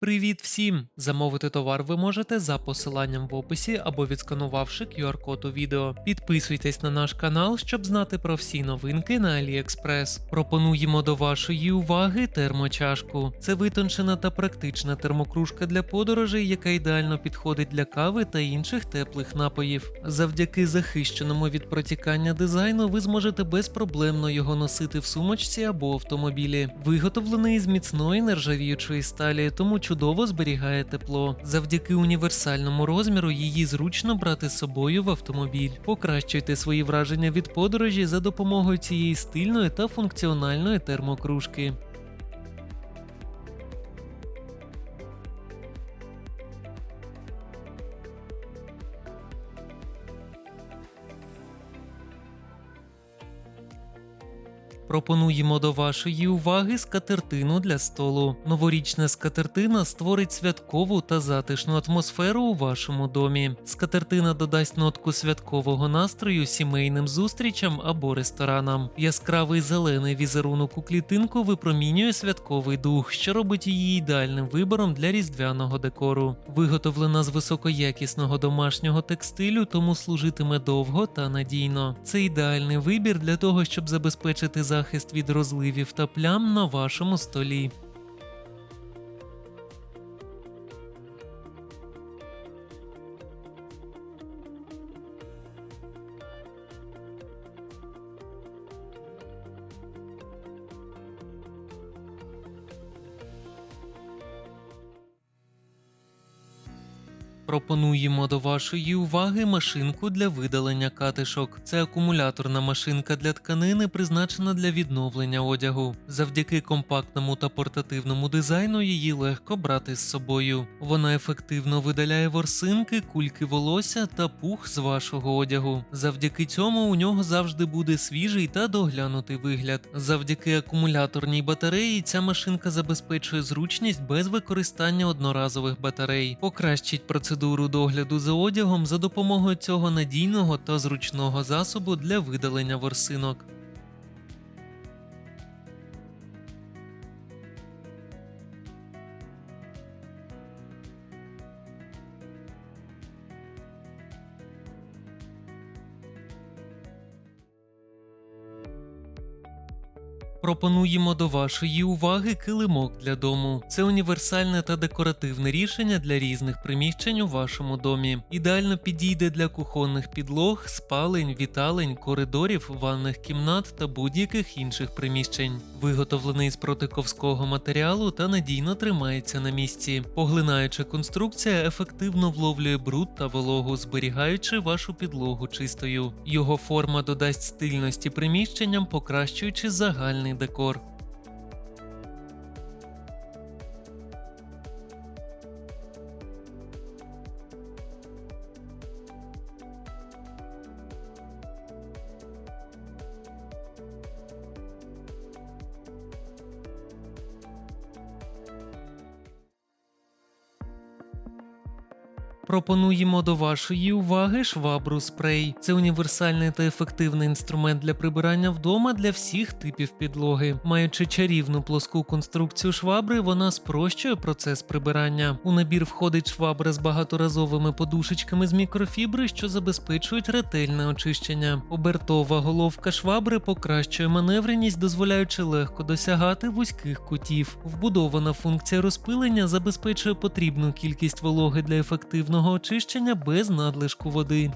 Привіт всім! Замовити товар ви можете за посиланням в описі або відсканувавши QR-код у відео. Підписуйтесь на наш канал, щоб знати про всі новинки на AliExpress. Пропонуємо до вашої уваги термочашку. Це витончена та практична термокружка для подорожей, яка ідеально підходить для кави та інших теплих напоїв. Завдяки захищеному від протікання дизайну ви зможете безпроблемно його носити в сумочці або автомобілі. Виготовлений з міцної нержавіючої сталі, тому чудово зберігає тепло. Завдяки універсальному розміру її зручно брати з собою в автомобіль. Покращуйте свої враження від подорожі за допомогою цієї стильної та функціональної термокружки. Пропонуємо до вашої уваги скатертину для столу. Новорічна скатертина створить святкову та затишну атмосферу у вашому домі. Скатертина додасть нотку святкового настрою сімейним зустрічам або ресторанам. Яскравий зелений візерунок у клітинку випромінює святковий дух, що робить її ідеальним вибором для різдвяного декору. Виготовлена з високоякісного домашнього текстилю, тому служитиме довго та надійно. Це ідеальний вибір для того, щоб забезпечити захист від розливів та плям на вашому столі. Пропонуємо до вашої уваги машинку для видалення катишок. Це акумуляторна машинка для тканини, призначена для відновлення одягу. Завдяки компактному та портативному дизайну її легко брати з собою. Вона ефективно видаляє ворсинки, кульки волосся та пух з вашого одягу. Завдяки цьому у нього завжди буде свіжий та доглянутий вигляд. Завдяки акумуляторній батареї ця машинка забезпечує зручність без використання одноразових батарей, покращить процедуру догляду за одягом за допомогою цього надійного та зручного засобу для видалення ворсинок. Пропонуємо до вашої уваги килимок для дому. Це універсальне та декоративне рішення для різних приміщень у вашому домі. Ідеально підійде для кухонних підлог, спалень, віталень, коридорів, ванних кімнат та будь-яких інших приміщень. Виготовлений з протиковського матеріалу та надійно тримається на місці. Поглинаюча конструкція ефективно вловлює бруд та вологу, зберігаючи вашу підлогу чистою. Його форма додасть стильності приміщенням, покращуючи загальний декор. Пропонуємо до вашої уваги швабру спрей. Це універсальний та ефективний інструмент для прибирання вдома для всіх типів підлоги. Маючи чарівну плоску конструкцію швабри, вона спрощує процес прибирання. У набір входить швабра з багаторазовими подушечками з мікрофібри, що забезпечують ретельне очищення. Обертова головка швабри покращує маневреність, дозволяючи легко досягати вузьких кутів. Вбудована функція розпилення забезпечує потрібну кількість вологи для ефективного очищення без надлишку води.